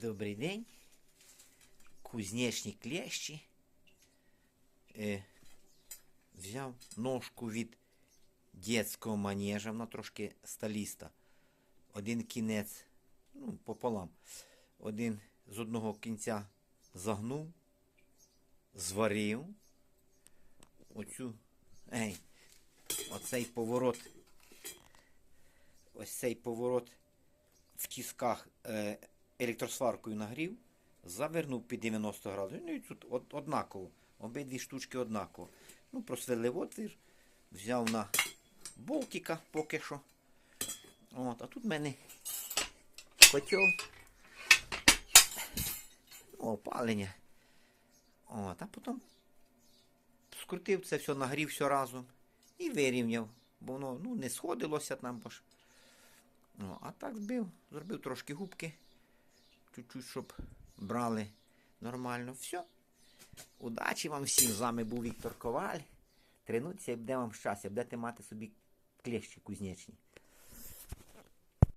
Добрий день. Кузнечні клещі. Е, взяв ножку від дитячого манежа, вона трошки сталіста. Один кінець, ну, пополам. Один з одного кінця загнув, зварив. Оцю, ей, оцей поворот. Ось цей поворот в тисках е, електросваркою нагрів, завернув під 90 градусів. Ну і тут однаково. Обидві штучки однаково. Ну, просверлив отвір, взяв на болтика поки що. От, а тут в мене котел. Ну, опалення. От, а потім скрутив це все, нагрів все разом і вирівняв. Бо воно ну, не сходилося там, бо ж. Ну, а так збив, зробив трошки губки. Чуть-чуть, щоб брали нормально. Все. Удачі вам всім. З вами був Віктор Коваль. Тренуйтеся і буде вам щастя, будете мати собі клещі кузнечні.